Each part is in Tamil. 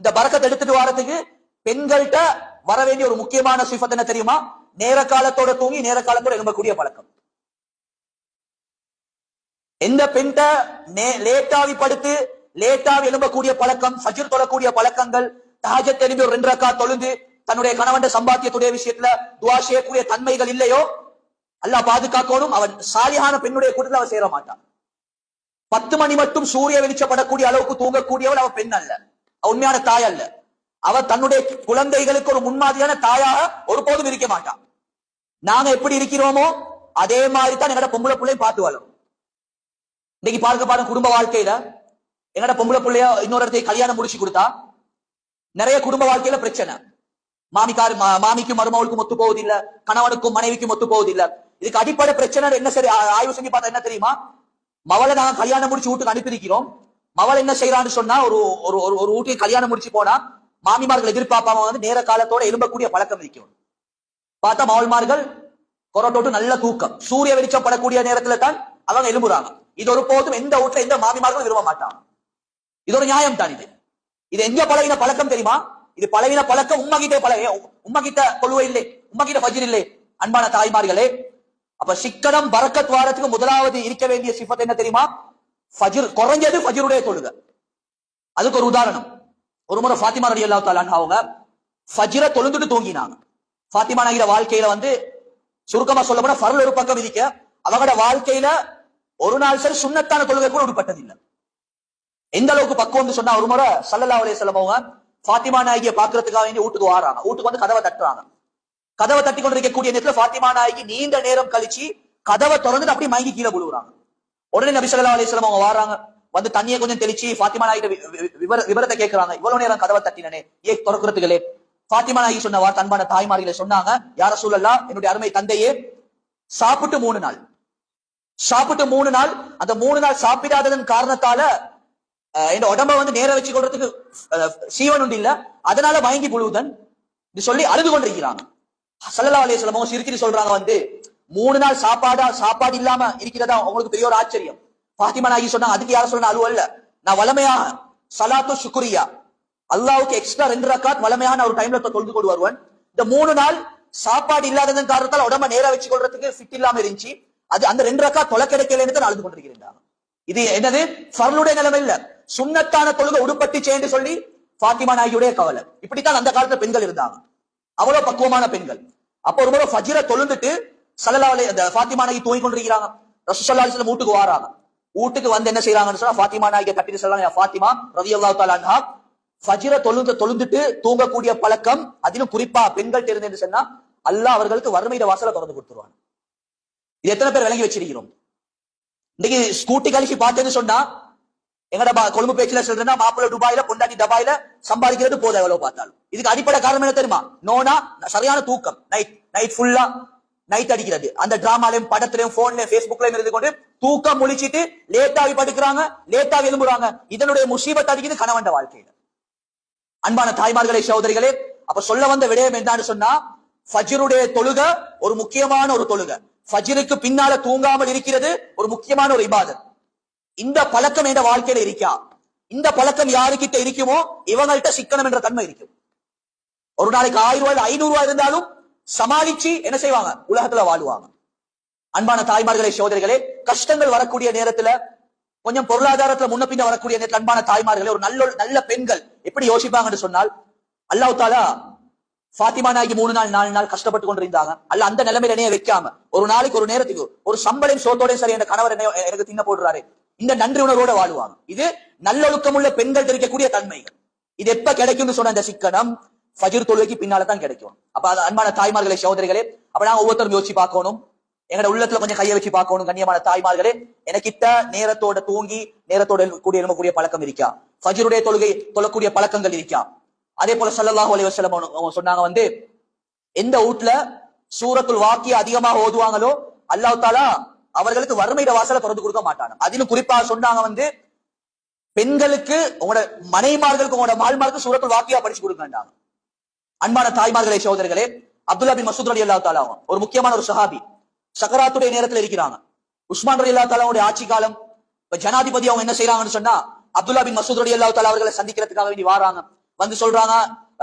இந்த பறக்கத்தை எடுத்துட்டு வாரத்துக்கு பெண்கள்கிட்ட வர வேண்டிய ஒரு முக்கியமான சிஃபத் என்ன தெரியுமா? நேர காலத்தோட தூங்கி நேர காலத்தோட எழும்பக்கூடிய பழக்கம். எந்த பெண்ட லேட்டாவி படுத்து லேட்டாவி எழும்பக்கூடிய பழக்கம் சஜிர் தொழக்கூடிய பழக்கங்கள் தாஜத் எழும்பி ஒரு ரெண்டு ரக்கா தொழுந்து தன்னுடைய கணவன் சம்பாத்தியத்துடைய விஷயத்துல துவா செய்யக்கூடிய தன்மைகள் இல்லையோ அல்லாஹ் பாதுகாக்கணும் அவன் சாலியான பெண்ணுடைய கூட்டத்தில் அவன் சேர மாட்டான். பத்து மணி மட்டும் சூரிய வெளிச்சப்படக்கூடிய அளவுக்கு தூங்கக்கூடியவள் அவன் பெண் அல்ல. உண்மையான தாய் அல்ல. அவ தன்னுடைய குழந்தைகளுக்கு ஒரு முன்மாதிரியான தாயாக ஒருபோதும் இருக்க மாட்டான் நாங்க எப்படி இருக்கிறோமோ அதே மாதிரி தான் எங்கட பொம்பளை பிள்ளையும் பார்த்து வளரும் இன்னைக்கு பார்க்க பாருங்க குடும்ப வாழ்க்கையில எங்கட பொம்பளை பிள்ளைய இன்னொரு இடத்துக்கு கல்யாணம் முடிச்சு கொடுத்தா நிறைய குடும்ப வாழ்க்கையில பிரச்சனை. மாமிக்காரு மா- மாமிக்கும் மருமகளுக்கும் ஒத்து போவதில்ல கணவனுக்கும் மனைவிக்கும் ஒத்து போவதில்ல இதுக்கு அடிப்படை பிரச்சனை என்ன சரி ஆய்வு செஞ்சு பார்த்தா என்ன தெரியுமா? மவளை நாங்க கல்யாணம் முடிச்சு வீட்டுக்கு அனுப்பியிருக்கிறோம். மவள் என்ன செய்யறான்னு சொன்னா ஒரு ஒரு ஒரு ஒரு வீட்டுக்கு கல்யாணம் முடிச்சு போனா மாமிமார்கள் எதிர்பார்ப்பாம வந்து நேர காலத்தோட எழும்பக்கூடிய பழக்கம் இருக்கும் பார்த்தா மவள்மார்கள் கொரட்டோட்டு நல்ல தூக்கம். சூரிய வெளிச்சம் படக்கூடிய நேரத்துல தான் அவங்க எழும்புறாங்க. இது ஒரு போதும் எந்த வீட்டுல எந்த மாமிமார்களும் விரும்ப மாட்டாங்க. இது ஒரு நியாயம் தான் இது. இது எங்க பழகின பழக்கம் தெரியுமா? இது பழகின பழக்கம் உம்மா பழக உம்மகிட்ட கொள்வை இல்லை உம்மகிட்ட கிட்ட இல்லை. அன்பான தாய்மார்களே அப்ப சிக்கனம் பரக்கத் வாரத்துக்கு முதலாவது இருக்க வேண்டிய சிஃபத் என்ன தெரியுமா? ஃபஜிர் குறைஞ்சது ஃபஜிருடைய தொழுகை. அதுக்கு ஒரு உதாரணம். ஒரு முறை ஃபாத்திமா ரடி அல்லா தாலான் அவங்க ஃபஜிர தொழுந்துட்டு தூங்கினாங்க. ஃபாத்திமா நகிற வாழ்க்கையில வந்து சுருக்கமா சொல்ல போனா ஃபரல் ஒரு பக்கம் விதிக்க அவங்களோட வாழ்க்கையில ஒரு நாள் சரி சுண்ணத்தான தொழுகை கூட உட்பட்டதில்லை எந்த அளவுக்கு பக்குவம்னு சொன்னா ஒரு முறை சல்லல்லா அலைய அவங்க ஃபாத்திமா நாயகியை பாக்குறதுக்காக வேண்டி வீட்டுக்கு வாராங்க. வீட்டுக்கு வந்து கதவை தட்டுறாங்க. கதவை தட்டி கொண்டிருக்கக்கூடிய நேரத்துல ஃபாத்திமா நாயகி நீண்ட நேரம் கழிச்சு கதவை திறந்துட்டு அப்படியே மயங்கி கீழே விழுவுறாங்க. உடனே நபிசல்லா அலிஸ்லாம் அவங்க வாராங்க. வந்து தண்ணியை கொஞ்சம் தெளிச்சு பாத்திமா நாயகிட்ட விவர- விவரத்தை கேட்கிறாங்க இவ்வளவு நேரம் கதவை தட்டினே ஏ திறக்கிறதுகளே பாத்திமா நாயகி சொன்ன வார்த்தை அன்பான தாய்மார்களை சொன்னாங்க. யார சூழல்லா என்னுடைய அருமை தந்தையே சாப்பிட்டு மூணு நாள். சாப்பிட்டு மூணு நாள். அந்த மூணு நாள் சாப்பிடாததன் காரணத்தால அஹ், இந்த உடம்ப வந்து நேர வச்சு கொள்றதுக்கு அஹ், சீவன் உண்டு இல்ல. அதனால மயங்கி புழுவுதன். சொல்லி அழுது கொண்டிருக்கிறாங்க சல்லல்லா அலையம் சிரிச்சிட்டு சொல்றாங்க வந்து மூணு நாள் சாப்பாடா சாப்பாடு இல்லாம இருக்கிறதா உங்களுக்கு பெரிய ஒரு ஆச்சரியம். பாத்திமா நாயகி சொன்னா அதுக்கு யாரும் சொன்ன அலுவல் இல்ல. நான் வளமையாக சலாத்து சுக்ரியா. அல்லாவுக்கு எக்ஸ்ட்ரா ரெண்டு ரக்காத் வளமையான ஒரு டைம்ல தொழுது கொண்டு வருவன் இந்த மூணு நாள் சாப்பாடு இல்லாததன் காரணத்தால் உடம்ப நேரா வச்சு கொள்றதுக்கு ஃபிட் இல்லாம இருந்துச்சு. அது அந்த ரெண்டு ரக்கா தொலை கிடைக்கலன்னு தான் அழுது கொண்டிருக்கிறேன். இது என்னது? ஃபர்லுடைய நிலைமை இல்ல. சுண்ணத்தான தொழுகை உடுப்பட்டு சேர்ந்து சொல்லி ஃபாத்திமா நாயகியுடைய கவலை. இப்படித்தான் அந்த காலத்துல பெண்கள் இருந்தாங்க. அவ்வளவு பக்குவமான பெண்கள். அப்ப ஒரு முறை ஃபஜிர தொழுந்துட்டு சல்லல்லாஹு அந்த ஃபாத்திமா நாயகி தூங்கி கொண்டிருக்கிறாங்க. ரசூலுல்லாஹி அலைஹி வீட்டுக்கு வராங்க. வீட்டுக்கு வந்து என்ன செய்யறாங்கன்னு சொன்னா ஃபாத்திமா நாயகி கட்டிட்டு சொல்றாங்க ஃபாத்திமா ரவி அல்லா அன்ஹா ஃபஜிர தொழுந்து தொழுந்துட்டு தூங்கக்கூடிய பழக்கம் அதிலும் குறிப்பா பெண்கள் தெரிந்து சொன்னா அல்லாஹ் அவர்களுக்கு வறுமையிட வாசலை திறந்து கொடுத்துருவாங்க. இது எத்தனை பேர் விளங்கி வச்சிருக்கிறோம். இன்னைக்கு ஸ்கூட்டி கழிச்சு பார்த்தேன்னு சொன்னா எங்கட கொழும்பு பேச்சுல சொல்றேன்னா மாப்பிள்ளை துபாயில பொண்டாட்டி டபாயில சம்பாதிக்கிறது போதும் எவ்வளவு பார்த்தாலும். இதுக்கு அடிப்படை காரணம் என்ன தெரியுமா? நோனா சரியான தூக்கம் நைட் நைட் ஃபுல்லா நைட் அடிக்கிறது. அந்த டிராமாலையும் படத்திலையும் போன்லயும் பேஸ்புக்லயும் இருந்து கொண்டு தூக்கம் முழிச்சிட்டு லேட்டாவி படுக்கிறாங்க லேட்டாவி எழும்புறாங்க. இதனுடைய முசீபத் அடிக்குது கணவன் வாழ்க்கையில. அன்பான தாய்மார்களே சகோதரிகளே அப்ப சொல்ல வந்த விடயம் என்னன்னு சொன்னா ஃபஜிருடைய தொழுக ஒரு முக்கியமான ஒரு தொழுக. ஃபஜிருக்கு பின்னால தூங்காமல் இருக்கிறது ஒரு முக்கியமான ஒரு இபாதத். இந்த பழக்கம் என்ற வாழ்க்கையில இருக்கா? இந்த பழக்கம் யாருக்கிட்ட இருக்குமோ இவங்கள்ட்ட சிக்கனம் என்ற தன்மை இருக்கும் ஒரு நாளைக்கு ஆயிரம் ரூபாய் ஐநூறு ரூபாய் இருந்தாலும் சமாளிச்சு என்ன செய்வாங்க? உலகத்துல வாழ்வாங்க. அன்பான தாய்மார்களே சோதரிகளே கஷ்டங்கள் வரக்கூடிய நேரத்துல கொஞ்சம் பொருளாதாரத்துல முன்ன பின்ன வரக்கூடிய நேரத்துல அன்பான தாய்மார்களே ஒரு நல்ல நல்ல பெண்கள் எப்படி யோசிப்பாங்கன்னு சொன்னால் அல்லாஹ் தாலா ஃபாத்திமா நாய்க்கு மூணு நாள் நாலு நாள் கஷ்டப்பட்டு கொண்டிருந்தாங்க. அல்ல அந்த நிலைமையில என்னைய வைக்காம ஒரு நாளைக்கு ஒரு நேரத்துக்கு ஒரு சம்பளம் சோத்தோட சரி என் கணவர் என்ன எனக்கு தின்ன போடுறாரு இந்த நன்றி உணர்வோட வாழ்வாங்க. இது நல்லொழுக்கமுள்ள பெண்கள் தெரிவிக்கக்கூடிய தன்மைகள். இது எப்ப கிடைக்கும்னு சொன்ன அந்த சிக்கனம்? ஃபஜிர் தொழுகைக்கு பின்னால தான் கிடைக்கும். அப்ப அது அன்பான தாய்மார்களே சகோதரிகளே அப்ப நான் ஒவ்வொருத்தரும் யோசிச்சு பார்க்கணும். எங்களோட உள்ளத்துல கொஞ்சம் கையை வச்சு பார்க்கணும் கண்ணியமான தாய்மார்களே. எனக்கிட்ட நேரத்தோட தூங்கி நேரத்தோட கூடிய எழும்பக்கூடிய பழக்கம் இருக்கா? ஃபஜிருடைய தொழுகை தொழக்கூடிய பழக்கங்கள் இருக்கா? அதே போல ஸல்லல்லாஹு அலைஹி வஸல்லம் அவங்க- சொன்னாங்க வந்து எந்த வீட்ல சூரத்துள் வாக்கிய அதிகமாக ஓதுவாங்களோ அல்லாஹ் தாலா அவர்களுக்கு வறுமையிட வாசலை திறந்து கொடுக்க மாட்டாங்க அதிலும் குறிப்பா சொன்னாங்க வந்து பெண்களுக்கு உங்களோட மனைமார்களுக்கு உங்களோட மால்மார்களுக்கு சூரத்துள் வாக்கியா படிச்சு கொடுக்கண்டாங்க அன்பான தாய்மார்களே சகோதரர்களே அப்துல்லா பின் மசூத் அலி அல்லா தாலா ஒரு முக்கியமான ஒரு சஹாபி சக்கராத்துடைய நேரத்துல இருக்கிறாங்க. உஸ்மான் அலி அல்லா தாலாவுடைய ஆட்சி காலம் இப்ப ஜனாதிபதி அவங்க என்ன செய்யறாங்கன்னு சொன்னா அப்துல்லா பின் மசூத் அலி அல்லா தாலா அவர்களை சந்திக்கிறதுக்காக வேண்டி வராங்க. வந்து சொல்றாங்க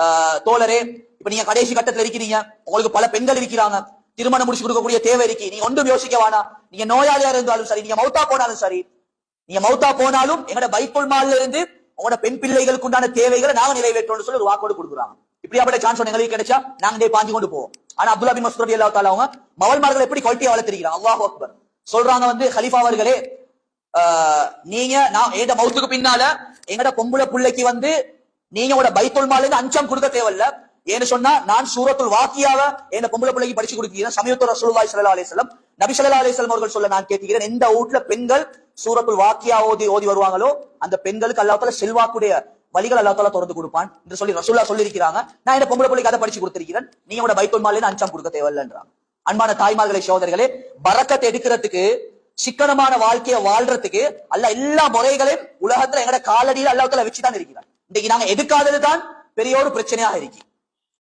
ஆஹ், தோழரே இப்ப நீங்க கடைசி கட்டத்துல இருக்கிறீங்க உங்களுக்கு பல பெண்கள் இருக்கிறாங்க திருமணம் முடிச்சு கொடுக்கக்கூடிய தேவை இருக்கு நீங்க ஒன்றும் யோசிக்க வேணாம் நீங்க நோயாளியா இருந்தாலும் சரி நீங்க மௌத்தா போனாலும் சரி நீங்க மௌத்தா போனாலும் எங்களோட பைத்துல் மால்ல இருந்து உங்களோட பெண் பிள்ளைகளுக்கு உண்டான தேவைகளை நாங்க நிறைவேற்றோம்னு சொல்லி ஒரு வாக்கோடு கொடுக்குறாங்க. இப்படியாப்பட்ட சான்ஸ் எங்களுக்கு கிடைச்சா நாங்க இதே பாஞ்சு கொண்டு போவோம். ஆனா அப்துல்லா பின் மஸ்ரூத் அல்லா தாலா அவங்க மவல்மார்கள் எப்படி குவாலிட்டியா வளர்த்திருக்கிறாங்க அல்லாஹ் அக்பர். சொல்றாங்க வந்து ஹலிஃபா அவர்களே ஆஹ், நீங்க நான் எங்க மௌத்துக்கு பின்னால எங்கட பொம்பளை பிள்ளைக்கு வந்து நீங்க உங்களோட பைத்துல் மால்ல இருந்து அஞ்சம் கொடுக்க தேவையில்ல. ஏன்னு சொன்னா நான் சூரத்துல் வாக்கியாவ என் பொம்பளை பிள்ளைக்கு படிச்சு கொடுக்கிறேன். சமயத்து ரசூலுல்லாஹி சல்லா அலிஸ்லம் நபி சல்லா அலைஹி அவர்கள் சொல்ல நான் கேட்கிறேன் எந்த வீட்டுல பெண்கள் சூரத்துல் வாக்கியா ஓதி ஓதி வருவாங்களோ அந்த பெண்களுக்கு அல்லாத்துல செல்வாக்குடைய வழிகள் அல்லா தஆலா திறந்து கொடுப்பான் என்று சொல்லி ரசூல்லா சொல்லியிருக்கிறாங்க. நான் இந்த பொம்பளை பிள்ளைக்கு அதை படிச்சு கொடுத்திருக்கிறேன். நீ உங்களோட பைத்துல் மால்ல அஞ்சாம் அஞ்சம் கொடுக்க தேவையில்லைன்றாங்க. அன்பான தாய்மார்களை சோதனைகளே பறக்கத்தை எடுக்கிறதுக்கு சிக்கனமான வாழ்க்கையை வாழ்றதுக்கு அல்ல எல்லா முறைகளையும் உலகத்துல எங்கட காலடியில் அல்லாத்துல வச்சுதான் இருக்கிறார் இன்னைக்கு நாங்க எதுக்காதது தான் பெரிய ஒரு பிரச்சனையாக இருக்கு.